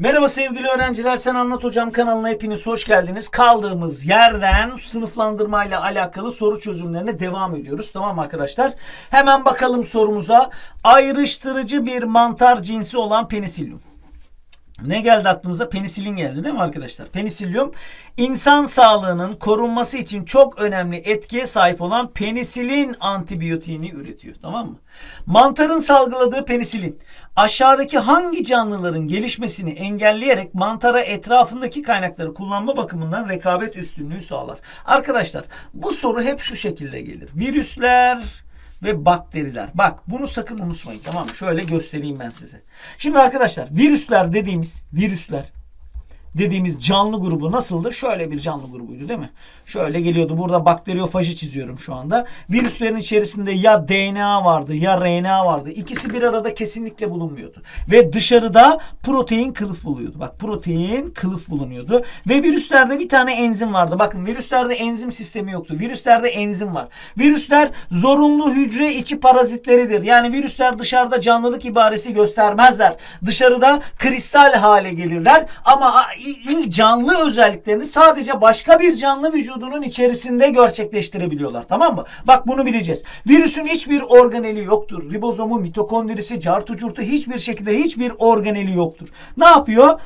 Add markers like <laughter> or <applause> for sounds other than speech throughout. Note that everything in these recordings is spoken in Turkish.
Merhaba sevgili öğrenciler, Sen Anlat Hocam kanalına hepiniz hoş geldiniz. Kaldığımız yerden sınıflandırma ile alakalı soru çözümlerine devam ediyoruz. Tamam arkadaşlar. Hemen bakalım sorumuza. Ayrıştırıcı bir mantar cinsi olan penisilyum. Ne geldi aklımıza? Penisilin geldi değil mi arkadaşlar? Penisilyum insan sağlığının korunması için çok önemli etkiye sahip olan penisilin antibiyotiğini üretiyor. Tamam mı? Mantarın salgıladığı penisilin aşağıdaki hangi canlıların gelişmesini engelleyerek mantara etrafındaki kaynakları kullanma bakımından rekabet üstünlüğü sağlar. Arkadaşlar bu soru hep şu şekilde gelir. Virüsler ve bakteriler. Bak bunu sakın unutmayın tamam mı? Şöyle göstereyim ben size. Şimdi arkadaşlar virüsler dediğimiz virüsler dediğimiz canlı grubu nasıldı? Şöyle bir canlı grubuydu değil mi? Şöyle geliyordu. Burada bakteriyofajı çiziyorum şu anda. Virüslerin içerisinde ya DNA vardı ya RNA vardı. İkisi bir arada kesinlikle bulunmuyordu. Ve dışarıda protein kılıf buluyordu. Bak protein kılıf bulunuyordu. Ve virüslerde bir tane enzim vardı. Bakın virüslerde enzim sistemi yoktu. Virüslerde enzim var. Virüsler zorunlu hücre içi parazitleridir. Yani virüsler dışarıda canlılık ibaresi göstermezler. Dışarıda kristal hale gelirler ama canlı özelliklerini sadece başka bir canlı vücudunun içerisinde gerçekleştirebiliyorlar. Tamam mı? Bak bunu bileceğiz. Virüsün hiçbir organeli yoktur. Ribozomu, mitokondrisi, cartu hiçbir şekilde hiçbir organeli yoktur. Ne yapıyor?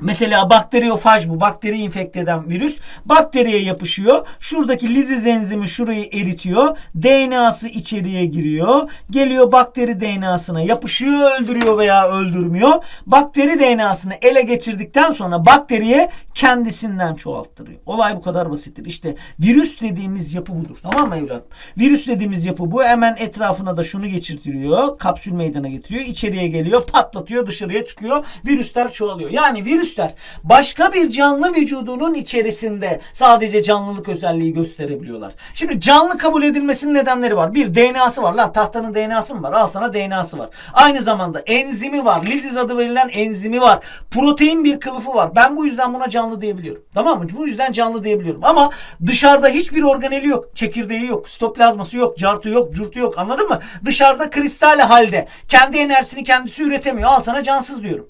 Mesela bakteriyofaj bu. Bakteri infekte eden virüs. Bakteriye yapışıyor. Şuradaki liziz enzimi şurayı eritiyor. DNA'sı içeriye giriyor. Geliyor bakteri DNA'sına yapışıyor, öldürüyor veya öldürmüyor. Bakteri DNA'sını ele geçirdikten sonra bakteriye kendisinden çoğalttırıyor. Olay bu kadar basittir. İşte virüs dediğimiz yapı budur. Tamam mı evladım? Virüs dediğimiz yapı bu. Hemen etrafına da şunu geçirtiyor. Kapsül meydana getiriyor. İçeriye geliyor. Patlatıyor. Dışarıya çıkıyor. Virüsler çoğalıyor. Yani virüsler başka bir canlı vücudunun içerisinde sadece canlılık özelliği gösterebiliyorlar. Şimdi canlı kabul edilmesinin nedenleri var. Bir DNA'sı var. Lan tahtanın DNA'sı mı var? Al sana DNA'sı var. Aynı zamanda enzimi var. Liziz adı verilen enzimi var. Protein bir kılıfı var. Ben bu yüzden buna canlı diyebiliyorum. Tamam mı? Bu yüzden canlı diyebiliyorum. Ama dışarıda hiçbir organeli yok. Çekirdeği yok. Stoplazması yok. Cartı yok. Curtu yok. Anladın mı? Dışarıda kristal halde. Kendi enerjisini kendisi üretemiyor. Al sana cansız diyorum.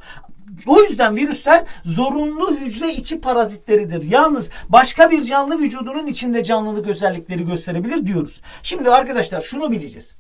O yüzden virüsler zorunlu hücre içi parazitleridir. Yalnız başka bir canlı vücudunun içinde canlılık özellikleri gösterebilir diyoruz. Şimdi arkadaşlar şunu bileceğiz.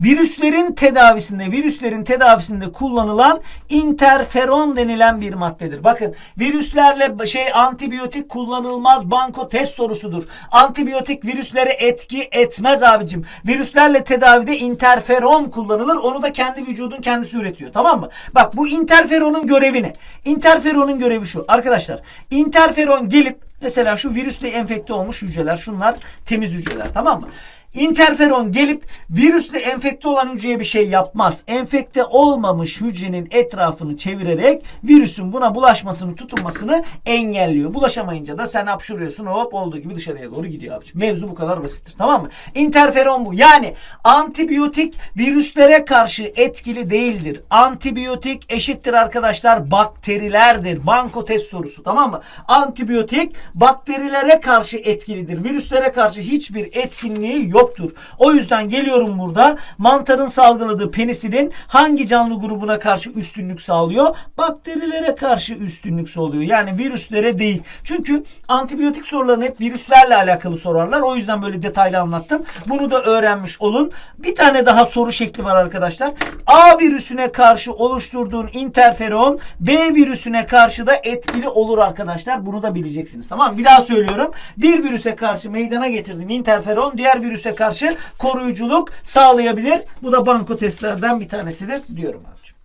Virüslerin tedavisinde, virüslerin tedavisinde kullanılan interferon denilen bir maddedir. Bakın virüslerle şey antibiyotik kullanılmaz banko test sorusudur. Antibiyotik virüslere etki etmez abicim. Virüslerle tedavide interferon kullanılır. Onu da kendi vücudun kendisi üretiyor. Tamam mı? Bak bu interferonun görevi ne? Interferonun görevi şu. Arkadaşlar interferon gelip mesela şu virüsle enfekte olmuş hücreler şunlar temiz hücreler tamam mı? İnterferon gelip virüsle enfekte olan hücreye bir şey yapmaz. Enfekte olmamış hücrenin etrafını çevirerek virüsün buna bulaşmasını, tutunmasını engelliyor. Bulaşamayınca da sen hapşuruyorsun hop olduğu gibi dışarıya doğru gidiyor abiciğim. Mevzu bu kadar basittir tamam mı? İnterferon bu. Yani antibiyotik virüslere karşı etkili değildir. Antibiyotik eşittir arkadaşlar bakterilerdir. Banko test sorusu tamam mı? Antibiyotik bakterilere karşı etkilidir. Virüslere karşı hiçbir etkinliği yok yoktur. O yüzden geliyorum burada mantarın salgıladığı penisilin hangi canlı grubuna karşı üstünlük sağlıyor? Bakterilere karşı üstünlük sağlıyor. Yani virüslere değil. Çünkü antibiyotik sorularını hep virüslerle alakalı sorarlar. O yüzden böyle detaylı anlattım. Bunu da öğrenmiş olun. Bir tane daha soru şekli var arkadaşlar. A virüsüne karşı oluşturduğun interferon B virüsüne karşı da etkili olur arkadaşlar. Bunu da bileceksiniz. Tamam? Bir daha söylüyorum. Bir virüse karşı meydana getirdiğin interferon diğer virüse karşı koruyuculuk sağlayabilir. Bu da banko testlerden bir tanesidir diyorum abicim.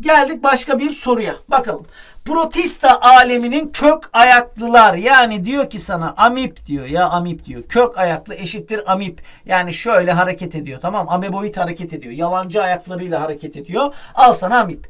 Geldik başka bir soruya. Bakalım. Protista aleminin kök ayaklılar yani diyor ki sana amip diyor ya amip diyor. Kök ayaklı eşittir amip. Yani şöyle hareket ediyor tamam ameboid hareket ediyor. Yalancı ayaklarıyla hareket ediyor. Al sana amip.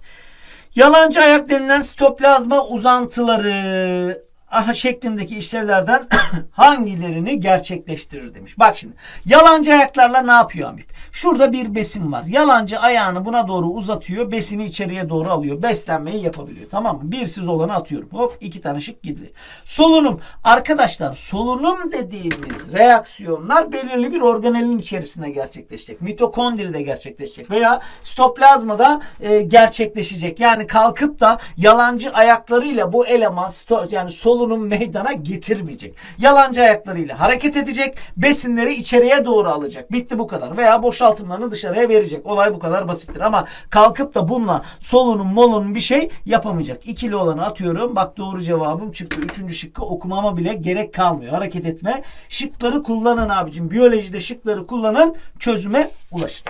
Yalancı ayak denilen sitoplazma uzantıları aha şeklindeki işlevlerden <coughs> hangilerini gerçekleştirir demiş. Bak şimdi yalancı ayaklarla ne yapıyor Amip? Şurada bir besin var. Yalancı ayağını buna doğru uzatıyor. Besini içeriye doğru alıyor. Beslenmeyi yapabiliyor. Tamam mı? Birsiz olanı atıyorum. Hop iki tane şık gitti. Solunum. Arkadaşlar solunum dediğimiz reaksiyonlar belirli bir organelin içerisinde gerçekleşecek. Mitokondride gerçekleşecek veya stoplazmada e, gerçekleşecek. Yani kalkıp da yalancı ayaklarıyla bu eleman yani solunum meydana getirmeyecek. Yalancı ayaklarıyla hareket edecek. Besinleri içeriye doğru alacak. Bitti bu kadar. Veya boşaltımlarını dışarıya verecek. Olay bu kadar basittir. Ama kalkıp da bununla solunum molunum bir şey yapamayacak. İkili olanı atıyorum. Bak doğru cevabım çıktı. Üçüncü şıkkı okumama bile gerek kalmıyor. Hareket etme. Şıkları kullanın abicim. Biyolojide şıkları kullanın. Çözüme ulaşın.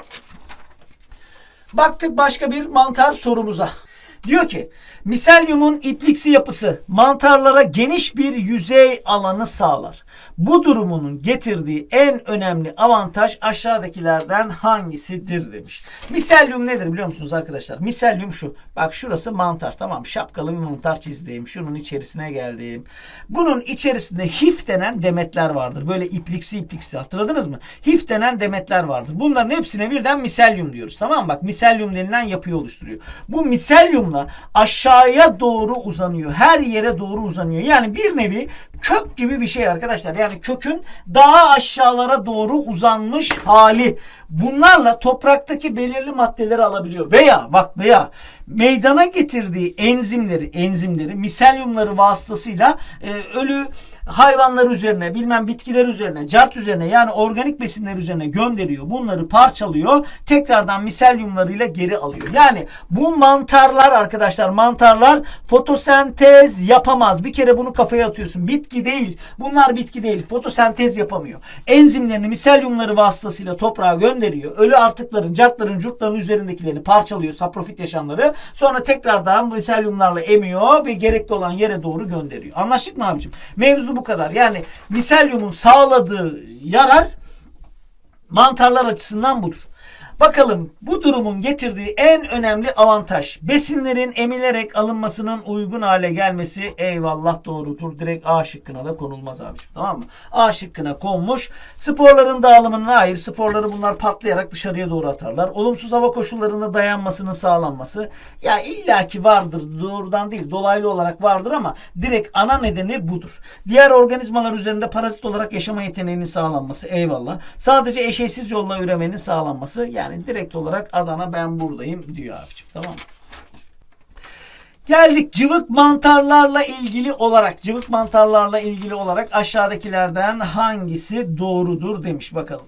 Baktık başka bir mantar sorumuza. Diyor ki miselyumun ipliksi yapısı mantarlara geniş bir yüzey alanı sağlar. Bu durumunun getirdiği en önemli avantaj aşağıdakilerden hangisidir demiş. Miselyum nedir biliyor musunuz arkadaşlar? Miselyum şu. Bak şurası mantar tamam şapkalı bir mantar çizdiğim. Şunun içerisine geldim. Bunun içerisinde hif denen demetler vardır. Böyle ipliksi ipliksi hatırladınız mı? Hif denen demetler vardır. Bunların hepsine birden miselyum diyoruz. Tamam mı? Bak miselyum denilen yapıyı oluşturuyor. Bu miselyumla aşağıya doğru uzanıyor. Her yere doğru uzanıyor. Yani bir nevi kök gibi bir şey arkadaşlar. Yani kökün daha aşağılara doğru uzanmış hali. Bunlarla topraktaki belirli maddeleri alabiliyor. Veya bak veya meydana getirdiği enzimleri, enzimleri, miselyumları vasıtasıyla e, ölü hayvanlar üzerine, bilmem bitkiler üzerine, cart üzerine yani organik besinler üzerine gönderiyor. Bunları parçalıyor. Tekrardan miselyumlarıyla geri alıyor. Yani bu mantarlar arkadaşlar mantarlar fotosentez yapamaz. Bir kere bunu kafaya atıyorsun. Bitki değil. Bunlar bitki değil. Fotosentez yapamıyor. Enzimlerini miselyumları vasıtasıyla toprağa gönderiyor. Ölü artıkların, cartların, curtların üzerindekilerini parçalıyor. Saprofit yaşamları. Sonra tekrardan miselyumlarla emiyor ve gerekli olan yere doğru gönderiyor. Anlaştık mı abicim? Mevzu bu kadar. Yani miselyumun sağladığı yarar mantarlar açısından budur. Bakalım bu durumun getirdiği en önemli avantaj besinlerin emilerek alınmasının uygun hale gelmesi eyvallah doğrudur. Direkt A şıkkına da konulmaz abiciğim tamam mı? A şıkkına konmuş. Sporların dağılımına hayır sporları bunlar patlayarak dışarıya doğru atarlar. Olumsuz hava koşullarında dayanmasının sağlanması ya illaki vardır doğrudan değil dolaylı olarak vardır ama direkt ana nedeni budur. Diğer organizmalar üzerinde parazit olarak yaşama yeteneğinin sağlanması eyvallah. Sadece eşeğsiz yolla üremenin sağlanması yani direkt olarak Adana ben buradayım diyor abicim tamam mı? Geldik cıvık mantarlarla ilgili olarak cıvık mantarlarla ilgili olarak aşağıdakilerden hangisi doğrudur demiş bakalım.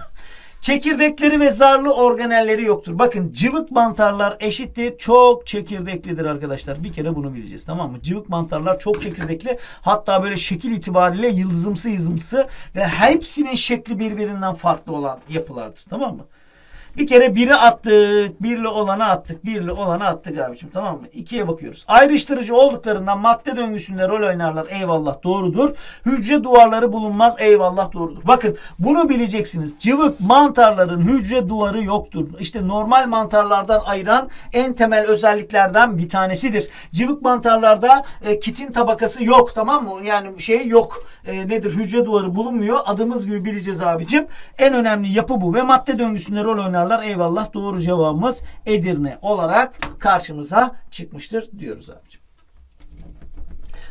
<coughs> Çekirdekleri ve zarlı organelleri yoktur. Bakın cıvık mantarlar eşittir çok çekirdeklidir arkadaşlar. Bir kere bunu bileceğiz tamam mı? Cıvık mantarlar çok çekirdekli. Hatta böyle şekil itibariyle yıldızımsı yıldızımsı ve hepsinin şekli birbirinden farklı olan yapılardır tamam mı? Bir kere biri attık, birli olanı attık, birli olanı attık abiciğim tamam mı? İkiye bakıyoruz. Ayrıştırıcı olduklarından madde döngüsünde rol oynarlar eyvallah doğrudur. Hücre duvarları bulunmaz eyvallah doğrudur. Bakın bunu bileceksiniz. Cıvık mantarların hücre duvarı yoktur. İşte normal mantarlardan ayıran en temel özelliklerden bir tanesidir. Cıvık mantarlarda e, kitin tabakası yok tamam mı? Yani şey yok. E, nedir? Hücre duvarı bulunmuyor. Adımız gibi bileceğiz abicim. En önemli yapı bu ve madde döngüsünde rol oynarlar eyvallah. Doğru cevabımız Edirne olarak karşımıza çıkmıştır diyoruz abicim.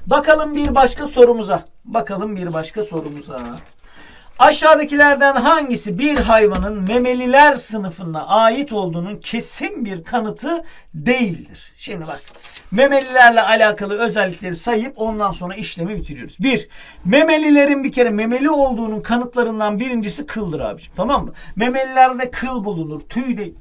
Bakalım bir başka sorumuza. Bakalım bir başka sorumuza. Aşağıdakilerden hangisi bir hayvanın memeliler sınıfına ait olduğunun kesin bir kanıtı değildir? Şimdi bak. Memelilerle alakalı özellikleri sayıp ondan sonra işlemi bitiriyoruz. Bir, memelilerin bir kere memeli olduğunun kanıtlarından birincisi kıldır abiciğim. Tamam mı? Memelilerde kıl bulunur. Tüy de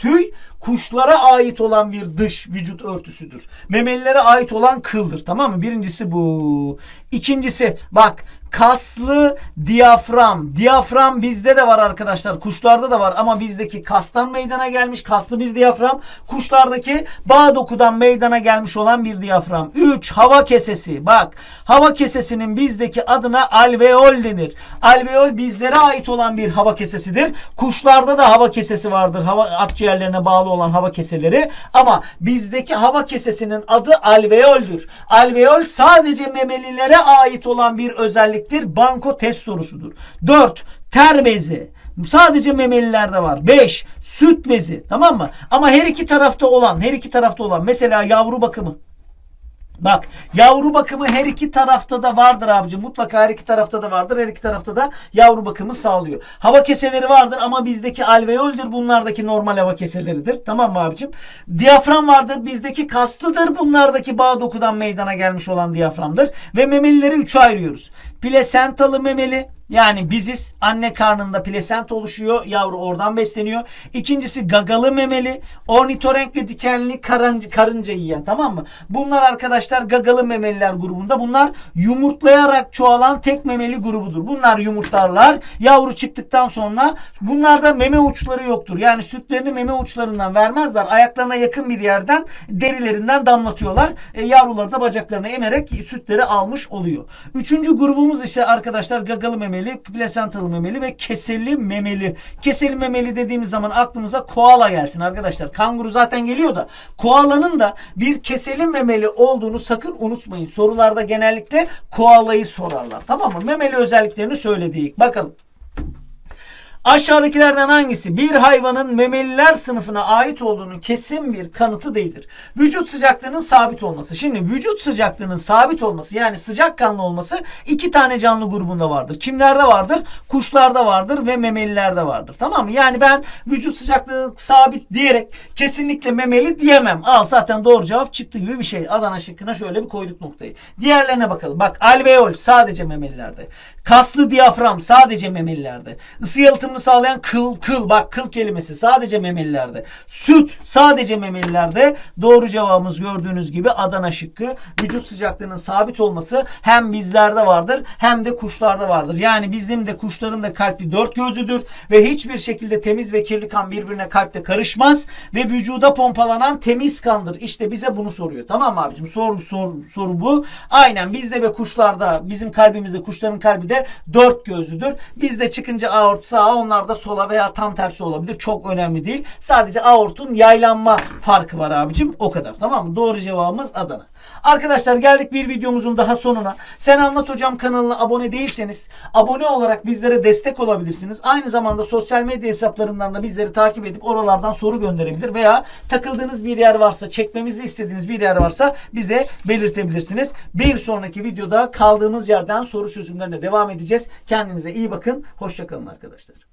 Tüy kuşlara ait olan bir dış vücut örtüsüdür. Memelilere ait olan kıldır. Tamam mı? Birincisi bu. İkincisi bak kaslı diyafram. Diyafram bizde de var arkadaşlar. Kuşlarda da var ama bizdeki kastan meydana gelmiş kaslı bir diyafram. Kuşlardaki bağ dokudan meydana gelmiş olan bir diyafram. 3. Hava kesesi. Bak hava kesesinin bizdeki adına alveol denir. Alveol bizlere ait olan bir hava kesesidir. Kuşlarda da hava kesesi vardır. Hava akciğerlerine bağlı olan hava keseleri. Ama bizdeki hava kesesinin adı alveoldür. Alveol sadece memelilere ait olan bir özelliktir. Banko test sorusudur. 4. Ter bezi. Sadece memelilerde var. 5. Süt bezi. Tamam mı? Ama her iki tarafta olan, her iki tarafta olan mesela yavru bakımı. Bak yavru bakımı her iki tarafta da vardır abici. Mutlaka her iki tarafta da vardır. Her iki tarafta da yavru bakımı sağlıyor. Hava keseleri vardır ama bizdeki alveoldür. Bunlardaki normal hava keseleridir. Tamam mı abicim? Diyafram vardır. Bizdeki kaslıdır. Bunlardaki bağ dokudan meydana gelmiş olan diyaframdır. Ve memelileri üçe ayırıyoruz. Plasentalı memeli yani biziz anne karnında plasenta oluşuyor. Yavru oradan besleniyor. İkincisi gagalı memeli. Ornitorenk ve dikenli karınca, karınca yiyen tamam mı? Bunlar arkadaşlar gagalı memeliler grubunda. Bunlar yumurtlayarak çoğalan tek memeli grubudur. Bunlar yumurtlarlar. Yavru çıktıktan sonra bunlarda meme uçları yoktur. Yani sütlerini meme uçlarından vermezler. Ayaklarına yakın bir yerden derilerinden damlatıyorlar. E, yavruları da bacaklarına emerek sütleri almış oluyor. Üçüncü grubumuz ise arkadaşlar gagalı memeli, plasentalı memeli ve keseli memeli. Keseli memeli dediğimiz zaman aklımıza koala gelsin arkadaşlar. Kanguru zaten geliyor da koalanın da bir keseli memeli olduğunu sakın unutmayın. Sorularda genellikle koalayı sorarlar. Tamam mı? Memeli özelliklerini söyledik. Bakalım. Aşağıdakilerden hangisi bir hayvanın memeliler sınıfına ait olduğunu kesin bir kanıtı değildir? Vücut sıcaklığının sabit olması. Şimdi vücut sıcaklığının sabit olması yani sıcakkanlı olması iki tane canlı grubunda vardır. Kimlerde vardır? Kuşlarda vardır ve memelilerde vardır. Tamam mı? Yani ben vücut sıcaklığı sabit diyerek kesinlikle memeli diyemem. Al zaten doğru cevap çıktı gibi bir şey. Adana şıkkına şöyle bir koyduk noktayı. Diğerlerine bakalım. Bak alveol sadece memelilerde. Kaslı diyafram sadece memelilerde. Isı yalıtımını sağlayan kıl kıl bak kıl kelimesi sadece memelilerde. Süt sadece memelilerde. Doğru cevabımız gördüğünüz gibi Adana şıkkı. Vücut sıcaklığının sabit olması hem bizlerde vardır hem de kuşlarda vardır. Yani bizim de kuşların da kalpli dört gözlüdür ve hiçbir şekilde temiz ve kirli kan birbirine kalpte karışmaz ve vücuda pompalanan temiz kandır. İşte bize bunu soruyor. Tamam mı abicim? Soru, soru, soru bu. Aynen bizde ve kuşlarda bizim kalbimizde kuşların kalbi de dört gözlüdür. Bizde çıkınca aort sağa onlarda sola veya tam tersi olabilir. Çok önemli değil. Sadece aortun yaylanma farkı var abicim. O kadar. Tamam mı? Doğru cevabımız Adana. Arkadaşlar geldik bir videomuzun daha sonuna. Sen Anlat Hocam kanalına abone değilseniz abone olarak bizlere destek olabilirsiniz. Aynı zamanda sosyal medya hesaplarından da bizleri takip edip oralardan soru gönderebilir veya takıldığınız bir yer varsa, çekmemizi istediğiniz bir yer varsa bize belirtebilirsiniz. Bir sonraki videoda kaldığımız yerden soru çözümlerine devam edeceğiz. Kendinize iyi bakın. Hoşçakalın arkadaşlar.